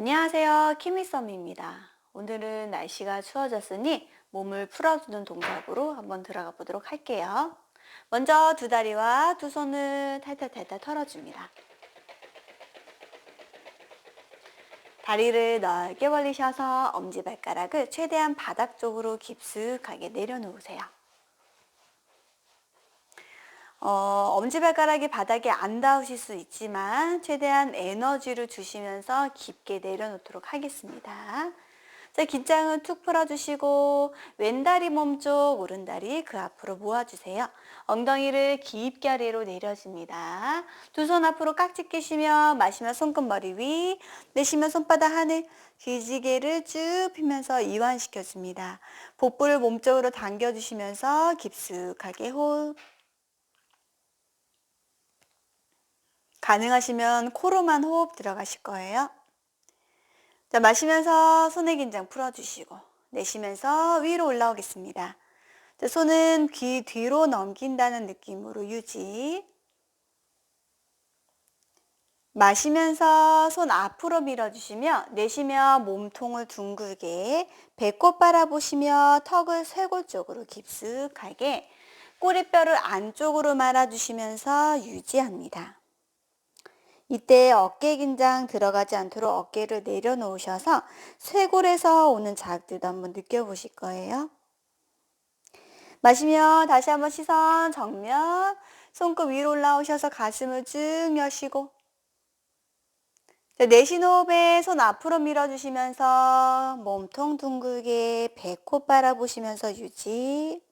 안녕하세요. 키미썸입니다. 오늘은 날씨가 추워졌으니 몸을 풀어주는 동작으로 한번 들어가 보도록 할게요. 먼저 두 다리와 두 손을 탈탈탈탈 털어줍니다. 다리를 넓게 벌리셔서 엄지발가락을 최대한 바닥 쪽으로 깊숙하게 내려놓으세요. 어, 엄지발가락이 바닥에 안 닿으실 수 있지만 최대한 에너지를 주시면서 깊게 내려놓도록 하겠습니다. 자, 긴장은 툭 풀어주시고 왼다리 몸쪽 오른다리 그 앞으로 모아주세요. 엉덩이를 깊게 아래로 내려줍니다. 두 손 앞으로 깍지 끼시며 마시며 손끝머리 위 내쉬며 손바닥 하늘 기지개를 쭉 피면서 이완시켜줍니다. 복부를 몸쪽으로 당겨주시면서 깊숙하게 호흡 가능하시면 코로만 호흡 들어가실 거예요. 자, 마시면서 손의 긴장 풀어주시고, 내쉬면서 위로 올라오겠습니다. 자, 손은 귀 뒤로 넘긴다는 느낌으로 유지. 마시면서 손 앞으로 밀어주시며, 내쉬며 몸통을 둥글게 배꼽 바라보시며 턱을 쇄골 쪽으로 깊숙하게 꼬리뼈를 안쪽으로 말아주시면서 유지합니다. 이때 어깨 긴장 들어가지 않도록 어깨를 내려놓으셔서 쇄골에서 오는 자극도 한번 느껴보실 거예요. 마시며 다시 한번 시선 정면 손끝 위로 올라오셔서 가슴을 쭉 여시고 내쉬는 호흡에 손 앞으로 밀어주시면서 몸통 둥글게 배꼽 바라보시면서 유지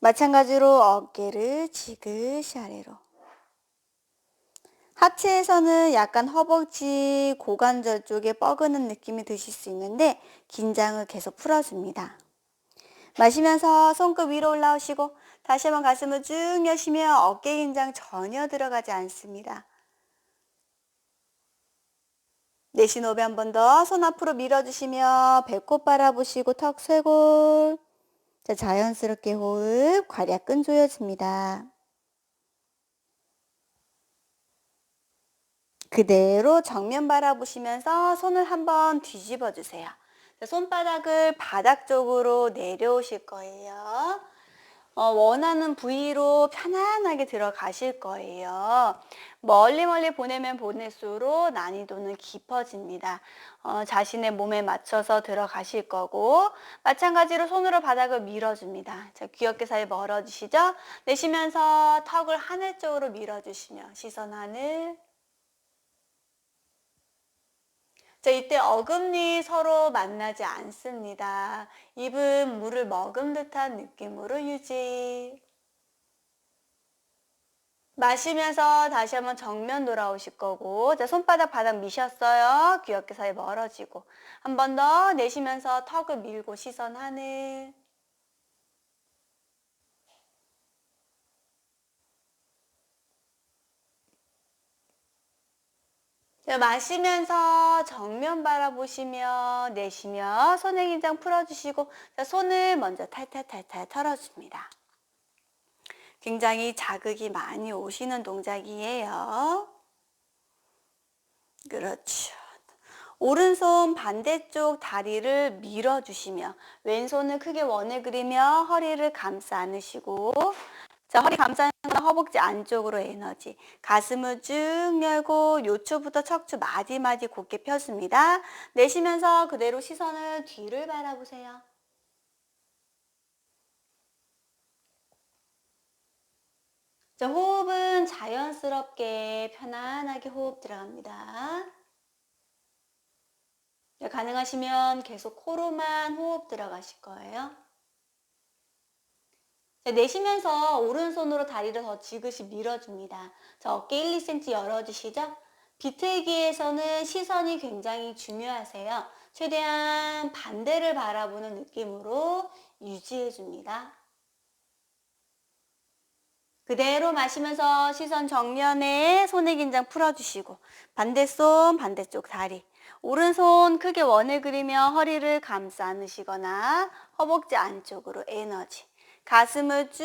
마찬가지로 어깨를 지그시 아래로 하체에서는 약간 허벅지, 고관절 쪽에 뻐근한 느낌이 드실 수 있는데 긴장을 계속 풀어줍니다. 마시면서 손끝 위로 올라오시고 다시 한번 가슴을 쭉 여시며 어깨 긴장 전혀 들어가지 않습니다. 내쉬는 호흡에 한 번 더 손 앞으로 밀어주시며 배꼽 바라보시고 턱 쇄골 자, 자연스럽게 호흡 괄약근 조여줍니다. 그대로 정면 바라보시면서 손을 한번 뒤집어 주세요. 손바닥을 바닥 쪽으로 내려오실 거예요. 어, 원하는 부위로 편안하게 들어가실 거예요. 멀리 멀리 보내면 보낼수록 난이도는 깊어집니다. 어, 자신의 몸에 맞춰서 들어가실 거고 마찬가지로 손으로 바닥을 밀어줍니다. 자, 귀엽게 살 멀어지시죠? 내쉬면서 턱을 하늘 쪽으로 밀어주시며 시선 하늘 자, 이때 어금니 서로 만나지 않습니다. 입은 물을 먹은 듯한 느낌으로 유지. 마시면서 다시 한번 정면 돌아오실 거고, 자, 손바닥 바닥 미셨어요. 귀엽게 사이 멀어지고. 한 번 더 내쉬면서 턱을 밀고 시선 하늘. 자, 마시면서 정면 바라보시며 내쉬며 손의 긴장 풀어주시고 자, 손을 먼저 탈탈탈탈 털어줍니다. 굉장히 자극이 많이 오시는 동작이에요. 그렇죠. 오른손 반대쪽 다리를 밀어주시며 왼손을 크게 원을 그리며 허리를 감싸 안으시고 자, 허리 감싸는 건 허벅지 안쪽으로 에너지. 가슴을 쭉 열고 요초부터 척추 마디마디 곧게 펴줍니다. 내쉬면서 그대로 시선을 뒤를 바라보세요. 자, 호흡은 자연스럽게 편안하게 호흡 들어갑니다. 가능하시면 계속 코로만 호흡 들어가실 거예요. 자, 내쉬면서 오른손으로 다리를 더 지그시 밀어줍니다. 자, 어깨 1, 2cm 열어주시죠? 비틀기에서는 시선이 굉장히 중요하세요. 최대한 반대를 바라보는 느낌으로 유지해줍니다. 그대로 마시면서 시선 정면에 손의 긴장 풀어주시고 반대손 반대쪽 다리 오른손 크게 원을 그리며 허리를 감싸 안으시거나 허벅지 안쪽으로 에너지 가슴을 쭉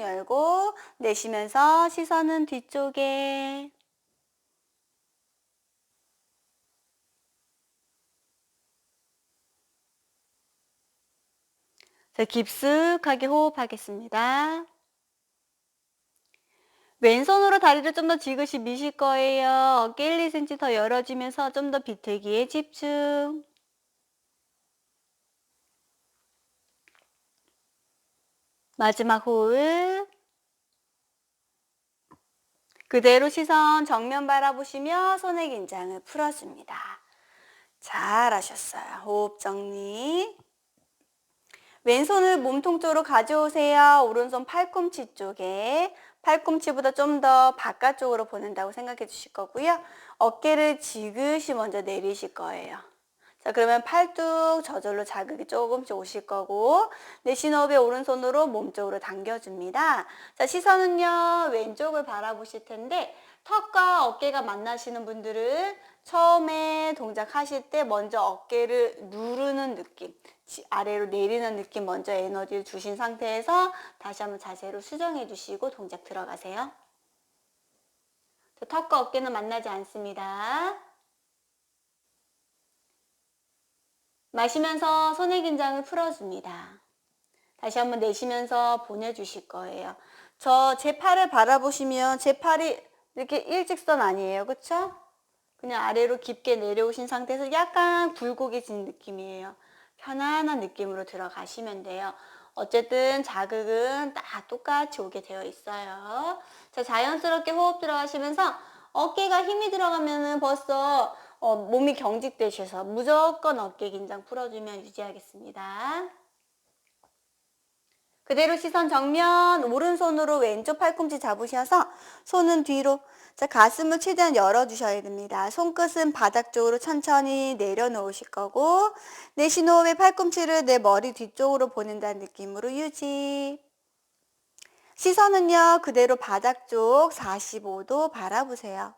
열고 내쉬면서 시선은 뒤쪽에 깊숙하게 호흡하겠습니다. 왼손으로 다리를 좀 더 지그시 미실 거예요. 어깨 1, 2cm 더 열어지면서 좀 더 비틀기에 집중. 마지막 호흡. 그대로 시선 정면 바라보시며 손의 긴장을 풀어줍니다. 잘하셨어요. 호흡 정리. 왼손을 몸통 쪽으로 가져오세요. 오른손 팔꿈치 쪽에 팔꿈치보다 좀 더 바깥쪽으로 보낸다고 생각해 주실 거고요. 어깨를 지그시 먼저 내리실 거예요. 자, 그러면 팔뚝 저절로 자극이 조금씩 오실 거고 내쉬는 호흡에 오른손으로 몸쪽으로 당겨줍니다. 자, 시선은요. 왼쪽을 바라보실 텐데 턱과 어깨가 만나시는 분들은 처음에 동작하실 때 먼저 어깨를 누르는 느낌, 아래로 내리는 느낌 먼저 에너지를 주신 상태에서 다시 한번 자세로 수정해 주시고 동작 들어가세요. 턱과 어깨는 만나지 않습니다. 마시면서 손의 긴장을 풀어줍니다. 다시 한번 내쉬면서 보내주실 거예요. 저 제 팔을 바라보시면 제 팔이 이렇게 일직선 아니에요. 그쵸? 그냥 아래로 깊게 내려오신 상태에서 약간 굴곡해진 느낌이에요. 편안한 느낌으로 들어가시면 돼요. 어쨌든 자극은 다 똑같이 오게 되어 있어요. 자, 자연스럽게 호흡 들어가시면서 어깨가 힘이 들어가면은 벌써 어, 몸이 경직되셔서 무조건 어깨 긴장 풀어주면 유지하겠습니다. 그대로 시선 정면 오른손으로 왼쪽 팔꿈치 잡으셔서 손은 뒤로 자 가슴을 최대한 열어주셔야 됩니다. 손끝은 바닥 쪽으로 천천히 내려놓으실 거고 내쉬는 호흡에 팔꿈치를 내 머리 뒤쪽으로 보낸다는 느낌으로 유지 시선은요 그대로 바닥 쪽 45도 바라보세요.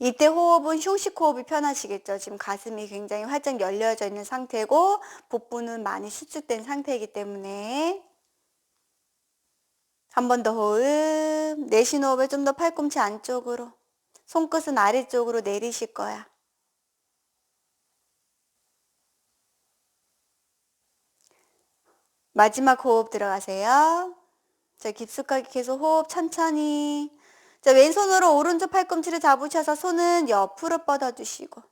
이때 호흡은 휴식 호흡이 편하시겠죠. 지금 가슴이 굉장히 활짝 열려져 있는 상태고 복부는 많이 수축된 상태이기 때문에 한 번 더 호흡 내쉬는 호흡에 좀 더 팔꿈치 안쪽으로 손끝은 아래쪽으로 내리실 거야. 마지막 호흡 들어가세요. 자, 깊숙하게 계속 호흡 천천히 자, 왼손으로 오른쪽 팔꿈치를 잡으셔서 손은 옆으로 뻗어주시고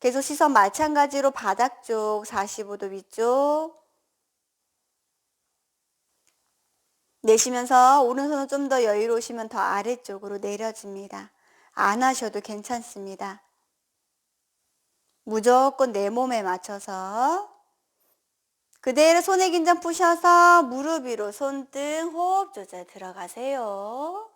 계속 시선 마찬가지로 바닥 쪽 45도 위쪽 내쉬면서 오른손을 좀더 여유로우시면 더 아래쪽으로 내려줍니다. 안 하셔도 괜찮습니다. 무조건 내 몸에 맞춰서 그대로 손의 긴장 푸셔서 무릎 위로 손등 호흡 조절 들어가세요.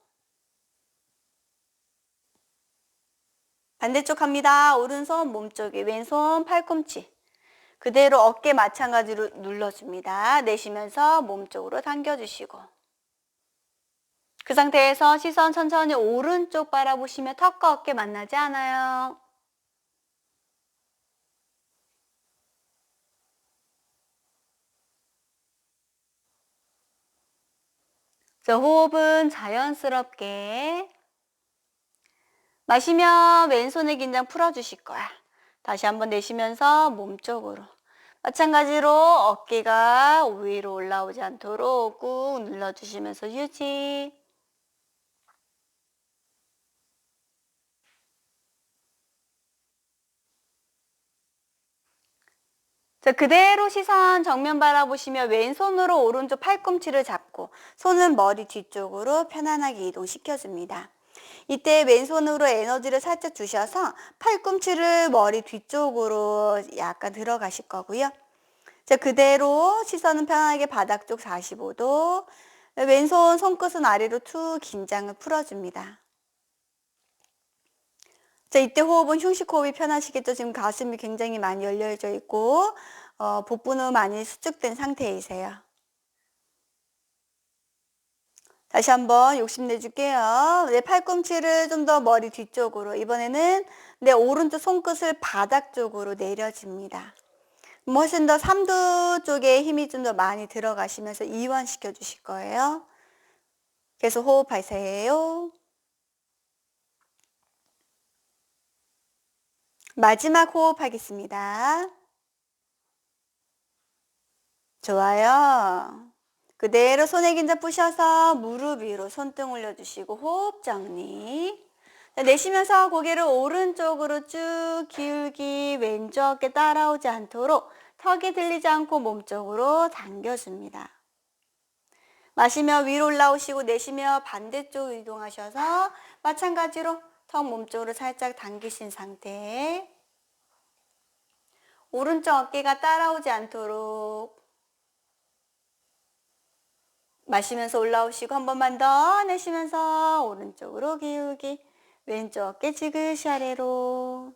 반대쪽 합니다. 오른손 몸쪽에 왼손 팔꿈치. 그대로 어깨 마찬가지로 눌러줍니다. 내쉬면서 몸쪽으로 당겨주시고. 그 상태에서 시선 천천히 오른쪽 바라보시며 턱과 어깨 만나지 않아요. 자, 호흡은 자연스럽게 마시면 왼손의 긴장 풀어주실 거야. 다시 한번 내쉬면서 몸 쪽으로. 마찬가지로 어깨가 위로 올라오지 않도록 꾹 눌러주시면서 유지. 자, 그대로 시선 정면 바라보시며 왼손으로 오른쪽 팔꿈치를 잡고 손은 머리 뒤쪽으로 편안하게 이동시켜줍니다. 이때 왼손으로 에너지를 살짝 주셔서 팔꿈치를 머리 뒤쪽으로 약간 들어가실 거고요. 자, 그대로 시선은 편하게 바닥 쪽 45도. 왼손 손끝은 아래로 툭 긴장을 풀어줍니다. 자, 이때 호흡은 흉식 호흡이 편하시겠죠? 지금 가슴이 굉장히 많이 열려져 있고, 어, 복부는 많이 수축된 상태이세요. 다시 한번 욕심내줄게요. 내 팔꿈치를 좀 더 머리 뒤쪽으로 이번에는 내 오른쪽 손끝을 바닥 쪽으로 내려집니다. 훨씬 더 삼두 쪽에 힘이 좀 더 많이 들어가시면서 이완시켜 주실 거예요. 계속 호흡하세요. 마지막 호흡하겠습니다. 좋아요. 그대로 손에 긴장 푸셔서 무릎 위로 손등 올려주시고 호흡 정리. 자, 내쉬면서 고개를 오른쪽으로 쭉 기울기 왼쪽 어깨 따라오지 않도록 턱이 들리지 않고 몸쪽으로 당겨줍니다. 마시며 위로 올라오시고 내쉬며 반대쪽 이동하셔서 마찬가지로 턱 몸쪽으로 살짝 당기신 상태 오른쪽 어깨가 따라오지 않도록 마시면서 올라오시고 한 번만 더 내쉬면서 오른쪽으로 기울기 왼쪽 어깨 지그시 아래로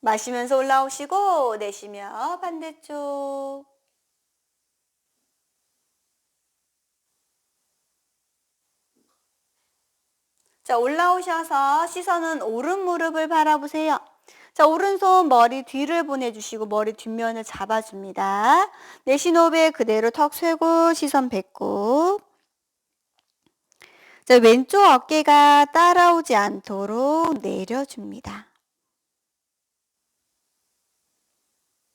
마시면서 올라오시고 내쉬며 반대쪽 자 올라오셔서 시선은 오른 무릎을 바라보세요. 자 오른손 머리 뒤를 보내주시고 머리 뒷면을 잡아줍니다. 내쉬 호흡에 그대로 턱 쇠고 시선 배꼽 자 왼쪽 어깨가 따라오지 않도록 내려줍니다.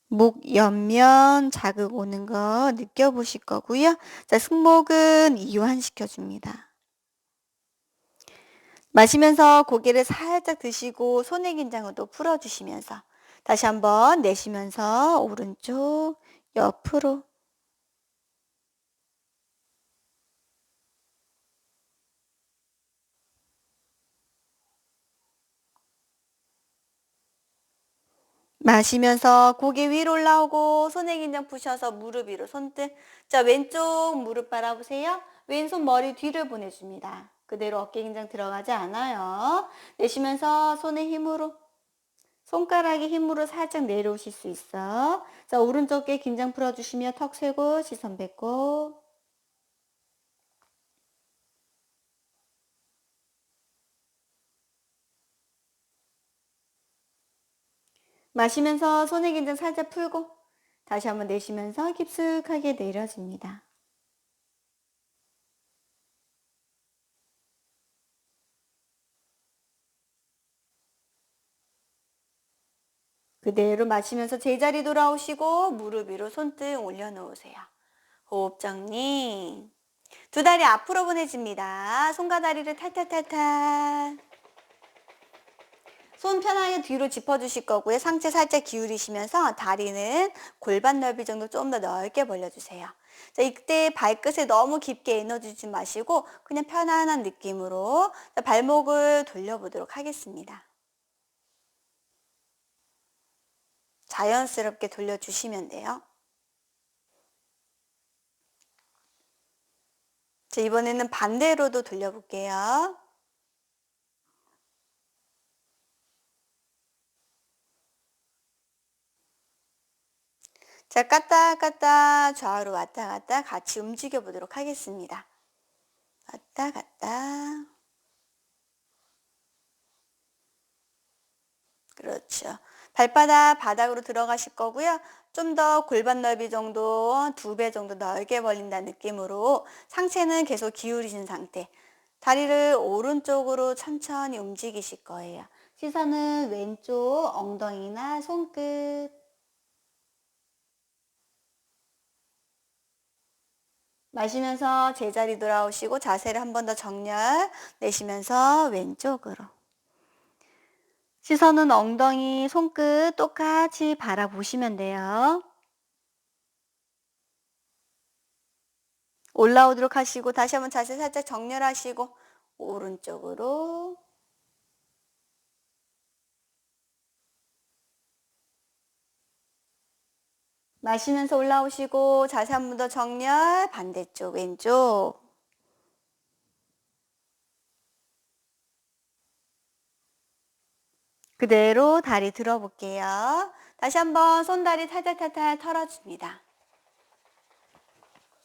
목 옆면 자극 오는 거 느껴보실 거고요. 자, 승모근 이완시켜 줍니다. 마시면서 고개를 살짝 드시고 손의 긴장을 또 풀어주시면서 다시 한번 내쉬면서 오른쪽 옆으로. 마시면서 고개 위로 올라오고 손의 긴장 푸셔서 무릎 위로 손등. 자 왼쪽 무릎 바라보세요. 왼손 머리 뒤를 보내줍니다 그대로 어깨 긴장 들어가지 않아요. 내쉬면서 손의 힘으로 손가락의 힘으로 살짝 내려오실 수 있어. 자 오른쪽 어깨 긴장 풀어주시며 턱 세고 시선 뱉고. 마시면서 손의 긴장 살짝 풀고 다시 한번 내쉬면서 깊숙하게 내려집니다. 그대로 마시면서 제자리 돌아오시고 무릎 위로 손등 올려놓으세요. 호흡 정리. 두 다리 앞으로 보내집니다. 손과 다리를 탈탈탈탈. 손 편하게 뒤로 짚어주실 거고요. 상체 살짝 기울이시면서 다리는 골반 넓이 정도 좀 더 넓게 벌려주세요. 자, 이때 발끝에 너무 깊게 에너지 주지 마시고 그냥 편안한 느낌으로 발목을 돌려보도록 하겠습니다. 자연스럽게 돌려주시면 돼요. 자, 이번에는 반대로도 돌려볼게요. 자, 깠다 깠다 좌우로 왔다 갔다 같이 움직여 보도록 하겠습니다. 왔다 갔다. 그렇죠. 발바닥 바닥으로 들어가실 거고요. 좀 더 골반 넓이 정도, 두 배 정도 넓게 벌린다는 느낌으로 상체는 계속 기울이신 상태. 다리를 오른쪽으로 천천히 움직이실 거예요. 시선은 왼쪽 엉덩이나 손끝. 마시면서 제자리 돌아오시고 자세를 한 번 더 정렬 내쉬면서 왼쪽으로 시선은 엉덩이, 손끝 똑같이 바라보시면 돼요. 올라오도록 하시고 다시 한번 자세 살짝 정렬하시고 오른쪽으로 마시면서 올라오시고 자세 한 번 더 정렬 반대쪽 왼쪽 그대로 다리 들어볼게요. 다시 한번 손다리 탈탈탈탈 털어줍니다.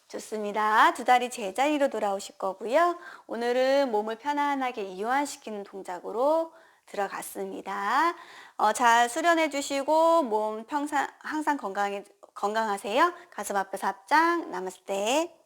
좋습니다. 두 다리 제자리로 돌아오실 거고요. 오늘은 몸을 편안하게 이완시키는 동작으로 들어갔습니다. 어, 잘 수련해 주시고 몸 평상 항상 건강해 건강하세요. 가슴 앞에 삽장 나았을 때